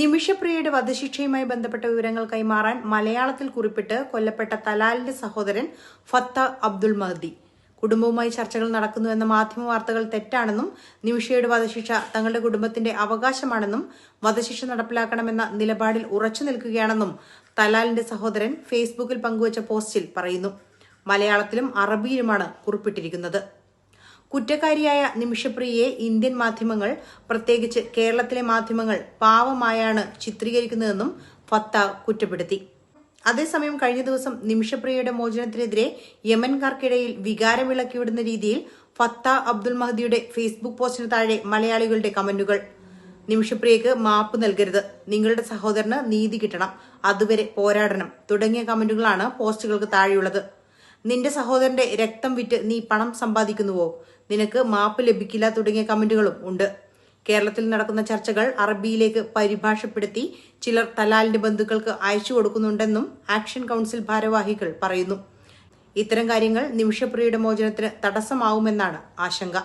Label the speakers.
Speaker 1: നിമിഷപ്രിയയുടെ വധശിക്ഷയുമായി ബന്ധപ്പെട്ട വിവരങ്ങൾ കൈമാറാൻ മലയാളത്തിൽ കുറിപ്പിട്ട് കൊല്ലപ്പെട്ട തലാലിന്റെ സഹോദരൻ ഫത്ത അബ്ദുൾ മഹദി. കുടുംബവുമായി ചർച്ചകൾ നടക്കുന്നുവെന്ന മാധ്യമ വാർത്തകൾ തെറ്റാണെന്നും നിമിഷയുടെ വധശിക്ഷ തങ്ങളുടെ കുടുംബത്തിന്റെ അവകാശമാണെന്നും വധശിക്ഷ നടപ്പിലാക്കണമെന്ന നിലപാടിൽ ഉറച്ചു നിൽക്കുകയാണെന്നും തലാലിന്റെ സഹോദരൻ ഫേസ്ബുക്കിൽ പങ്കുവച്ച പോസ്റ്റിൽ പറയുന്നു. മലയാളത്തിലും അറബിയിലുമാണ് കുറിപ്പിട്ടിരിക്കുന്നത്. കുറ്റക്കാരിയായ നിമിഷപ്രിയയെ ഇന്ത്യൻ മാധ്യമങ്ങൾ പ്രത്യേകിച്ച് കേരളത്തിലെ മാധ്യമങ്ങൾ പാവമായാണ് ചിത്രീകരിക്കുന്നതെന്നും ഫത്ത കുറ്റപ്പെടുത്തി. അതേസമയം കഴിഞ്ഞ ദിവസം നിമിഷപ്രിയയുടെ മോചനത്തിനെതിരെ യമൻകാർക്കിടയിൽ വികാരമിളക്കിവിടുന്ന രീതിയിൽ ഫത്ത അബ്ദുൽ മഹദിയുടെ ഫേസ്ബുക്ക് പോസ്റ്റിന് താഴെ മലയാളികളുടെ കമന്റുകൾ. നിമിഷപ്രിയക്ക് മാപ്പ് നൽകരുത്. നിങ്ങളുടെ സഹോദരന് നീതി കിട്ടണം. അതുവരെ പോരാടണം. തുടങ്ങിയ കമന്റുകളാണ് പോസ്റ്റുകൾക്ക് താഴെയുള്ളത്. നിന്റെ സഹോദരന്റെ രക്തം വിറ്റ് നീ പണം സമ്പാദിക്കുന്നുവോ? നിനക്ക് മാപ്പ് ലഭിക്കില്ല തുടങ്ങിയ കമന്റുകളും ഉണ്ട്. കേരളത്തിൽ നടക്കുന്ന ചർച്ചകൾ അറബിയിലേക്ക് പരിഭാഷപ്പെടുത്തി ചിലർ തലാലിന്റെ ബന്ധുക്കൾക്ക് അയച്ചു കൊടുക്കുന്നുണ്ടെന്നും ആക്ഷൻ കൗൺസിൽ ഭാരവാഹികൾ പറയുന്നു. ഇത്തരം കാര്യങ്ങൾ നിമിഷപ്രിയയുടെ മോചനത്തിന് തടസ്സമാവുമെന്നാണ് ആശങ്ക.